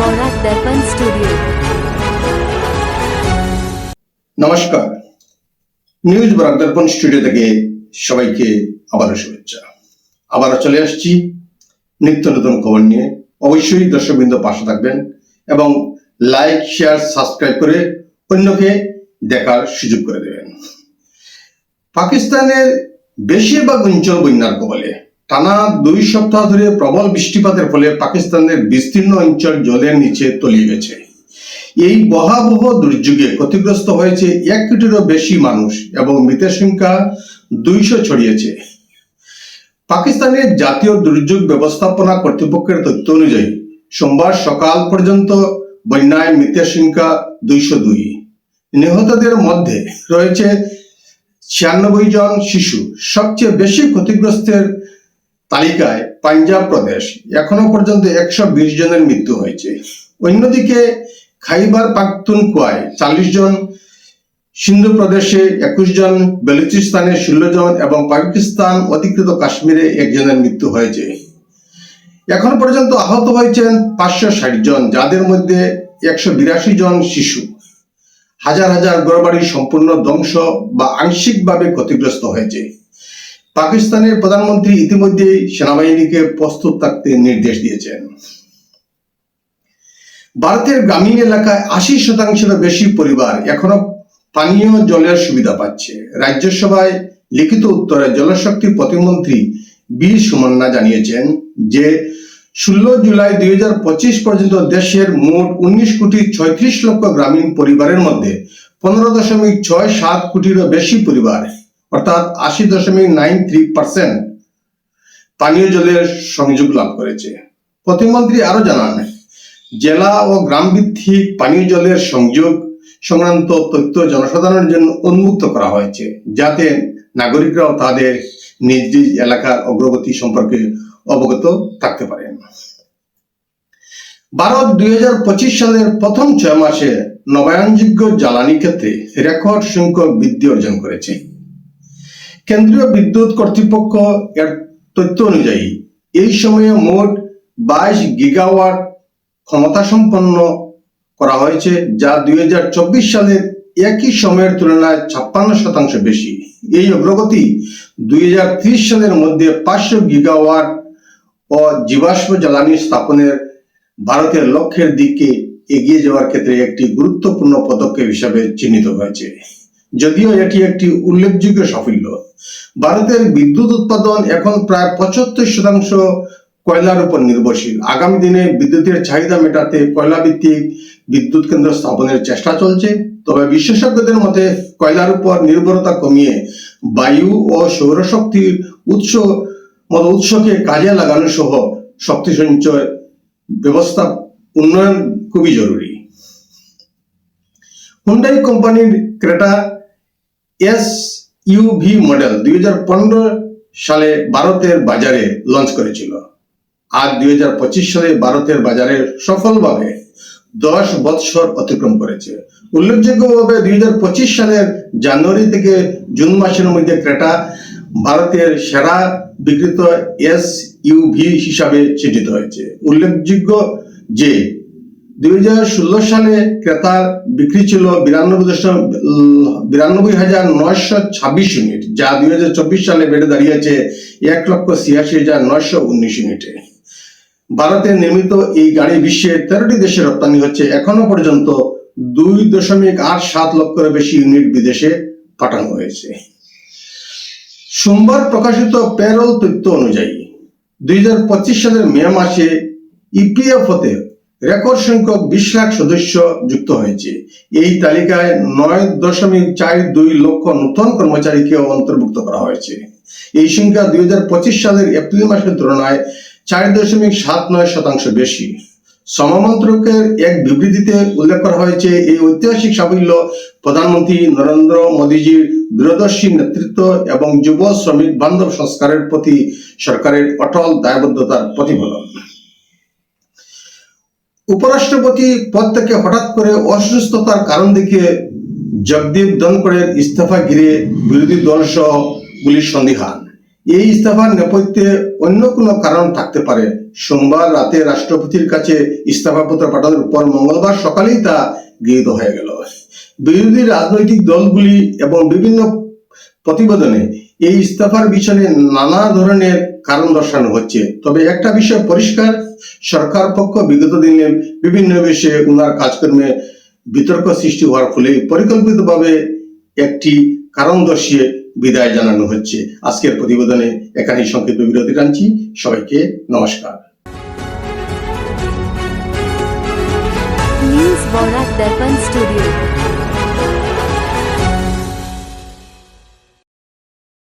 বরাক দর্পণ studio. নমস্কার। News Barak দর্পণ studio থেকে সবাইকে আবারও শুভেচ্ছা। আবারও চলে আসছি নিত্য নতুন খবর নিয়ে। অবশ্যই দর্শকবৃন্দ পাশে থাকবেন এবং লাইক, শেয়ার, সাবস্ক্রাইব করে অন্যকে দেখার সুযোগ করে দেবেন। পাকিস্তানের বেশিরভাগ অঞ্চল বন্যার কবলে। টানা দুই সপ্তাহ ধরে প্রবল বৃষ্টিপাতের ফলে পাকিস্তানের বিস্তীর্ণ অঞ্চল জলের নিচে তলিয়ে গেছে। এই বহাবহ দুর্যোগে ক্ষতিগ্রস্ত হয়েছে এক কোটিরও বেশি মানুষ এবং মৃতের সংখ্যা দুইশো ছড়িয়েছে। পাকিস্তানের জাতীয় দুর্যোগ ব্যবস্থাপনা কর্তৃপক্ষের তথ্য অনুযায়ী, সোমবার সকাল পর্যন্ত বন্যায় মৃতের সংখ্যা দুইশো দুই। নিহতদের মধ্যে রয়েছে ছিয়ানব্বই জন শিশু। সবচেয়ে বেশি ক্ষতিগ্রস্তের তালিকায় পাঞ্জাব প্রদেশ। এখনও পর্যন্ত একশো বিশ জনের মৃত্যু হয়েছে। অন্যদিকে খাইবার পাখতুনখোয়ায় চাল্লিশ জন, সিন্ধু প্রদেশে একুশ জন, বেলুচিস্তানে ষোলো জন এবং পাকিস্তান অধিকৃত কাশ্মীরে একজনের মৃত্যু হয়েছে। এখন পর্যন্ত আহত হয়েছেন পাঁচশো ষাট জন, যাদের মধ্যে একশো বিরাশি জন শিশু। হাজার হাজার ঘরবাড়ি সম্পূর্ণ ধ্বংস বা আংশিকভাবে ক্ষতিগ্রস্ত হয়েছে। পাকিস্তানের প্রধানমন্ত্রী ইতিমধ্যেই সেনাবাহিনীকে প্রস্তুত থাকতে নির্দেশ দিয়েছেন। ভারতের গ্রামীণ এলাকায় আশি শতাংশেরও বেশি পরিবার এখনও পানীয় জলের সুবিধা পাচ্ছে। রাজ্যসভায় লিখিত উত্তরে জলশক্তি প্রতিমন্ত্রী বি সুমন্না জানিয়েছেন যে, ষোলো জুলাই দুই হাজার পঁচিশ পর্যন্ত দেশের মোট উনিশ কোটি ছয়ত্রিশ লক্ষ গ্রামীণ পরিবারের মধ্যে পনেরো দশমিক ছয় সাত কোটিরও বেশি পরিবার অর্থাৎ আশি দশমিক নাইন থ্রি পার্সেন্ট পানীয় জলের সংযোগ লাভ করেছে। প্রতিমন্ত্রী আরও জানান, জেলা ও গ্রাম ভিত্তিক পানীয় জলের সংযোগ সংক্রান্ত তথ্য জনসাধারণের জন্য উন্মুক্ত করা হয়েছে, যাতে নাগরিকরাও তাদের নিজ নিজ এলাকার অগ্রগতি সম্পর্কে অবগত থাকতে পারেন। ভারত দুই হাজার পঁচিশ সালের প্রথম ছয় মাসে নবায়নযোগ্য জ্বালানি ক্ষেত্রে রেকর্ড সংখ্যক বৃদ্ধি অর্জন করেছে। কেন্দ্রীয় বিদ্যুৎ কর্তৃপক্ষ এর তথ্য অনুযায়ী, এই সময়ে মোট বাইশ গিগাওয়াট ক্ষমতা সম্পন্ন করা হয়েছে, যা দুই হাজার চব্বিশ সালের একই সময়ের তুলনায় ছাপ্পান্ন শতাংশ বেশি। এই অগ্রগতি দুই সালের মধ্যে পাঁচশো গিগাওয়াট ও জীবাশ্ম জ্বালানি স্থাপনের ভারতের লক্ষ্যের দিকে এগিয়ে যাওয়ার ক্ষেত্রে একটি গুরুত্বপূর্ণ পদক্ষেপ হিসাবে চিহ্নিত হয়েছে। যদিও এটি একটি উল্লেখযোগ্য সাফল্য ভারতের বিদ্যুৎ উৎপাদন এখন প্রায় পঁচাত্তর শতাংশ কয়লার উপর নির্ভরশীল। আগামী দিনে বিদ্যুতের চাহিদা মেটাতে কয়লা ভিত্তিক বিদ্যুৎ কেন্দ্র স্থাপনের চেষ্টা চলছে। তবে বিশেষজ্ঞদের মতে, কয়লার উপর নির্ভরতা কমিয়ে বায়ু ও সৌরশক্তির উৎস মতো উৎসকে কাজে লাগানো সহ শক্তি সঞ্চয় ব্যবস্থা উন্নয়ন খুবই জরুরি। হুন্ডাই কোম্পানির ক্রেটা এস ইউভি মডেল দুই সালে ভারতের বাজারে লঞ্চ করেছিল। আজ দুই সালে ভারতের বাজারে সফলভাবে দশ বৎসর অতিক্রম করেছে। উল্লেখযোগ্যভাবে দুই সালের জানুয়ারি থেকে জুন মাসের মধ্যে ক্রেটা ভারতের সেরা বিক্রিত এস ইউভি হিসাবে চিহ্নিত হয়েছে। উল্লেখযোগ্য যে দুই হাজার ষোলো সালে ক্রেতার বিক্রি ছিল বিরানব্বই দশমিক বিরানব্বই হাজার নয়শো ছাব্বিশ ইউনিট, যা দুই হাজার চব্বিশ সালে বেড়ে দাঁড়িয়েছে এক লক্ষ ছিয়াশি হাজার নয়শো উনিশ ইউনিটে। ভারতে নির্মিত এই গাড়ি বিশ্বের তেরোটি দেশে রপ্তানি হচ্ছে, এখনও পর্যন্ত দুই দশমিক আট সাত লক্ষের বেশি ইউনিট বিদেশে পাঠানো হয়েছে। সোমবার প্রকাশিত প্যারোল তথ্য অনুযায়ী, দুই হাজার পঁচিশ সালের মে মাসে ইপিএফ হতে রেকর্ড সংখ্যক বিশ লাখ সদস্য যুক্ত হয়েছে। এই তালিকায় নয় দশমিক চার দুই লক্ষ নতুন কর্মচারীকেও অন্তর্ভুক্ত করা হয়েছে। এই সংখ্যা দুই সালের এপ্রিল মাসের তুলনায় চার দশমিক সাত নয় শতাংশ বেশি। শ্রম মন্ত্রকের এক বিবৃতিতে উল্লেখ করা হয়েছে, এই ঐতিহাসিক সাফল্য প্রধানমন্ত্রী নরেন্দ্র মোদীজির দূরদর্শী নেতৃত্ব এবং যুব শ্রমিক বান্ধব সংস্কারের প্রতি সরকারের অটল দায়বদ্ধতার প্রতিফলন। উপরাষ্ট্রপতি পদ থেকে হঠাৎ করে অসুস্থতার কারণ দেখিয়ে জগদীপ ধনকড়ের ইস্তফা ঘিরে বিরোধী দল সহ পুলিশ সন্দিহান। এই ইস্তফার নেপথ্যে অন্য কোনো কারণ থাকতে পারে। সোমবার রাতে রাষ্ট্রপতির কাছে ইস্তফাপত্র পাঠানোর পর মঙ্গলবার সকালেই তা গৃহীত হয়ে গেল। বিরোধী রাজনৈতিক দলগুলি এবং বিভিন্ন প্রতিবেদনে এই ইস্তফার পিছনে নানা ধরনের কারণ দর্শানো হচ্ছে। তবে একটা বিষয় পরিষ্কার, সরকার পক্ষ বিগত দিনে বিভিন্ন বিষয়ে উনার কাজকর্মে বিতর্ক সৃষ্টি হওয়ার ফলে পরিকল্পিতভাবে একটি কারণ দর্শিয়ে বিদায় জানানো হচ্ছে। আজকের প্রতিবেদনে এখানেই সংক্ষিপ্ত বিরতি টানছি। সবাইকে নমস্কার। Studio.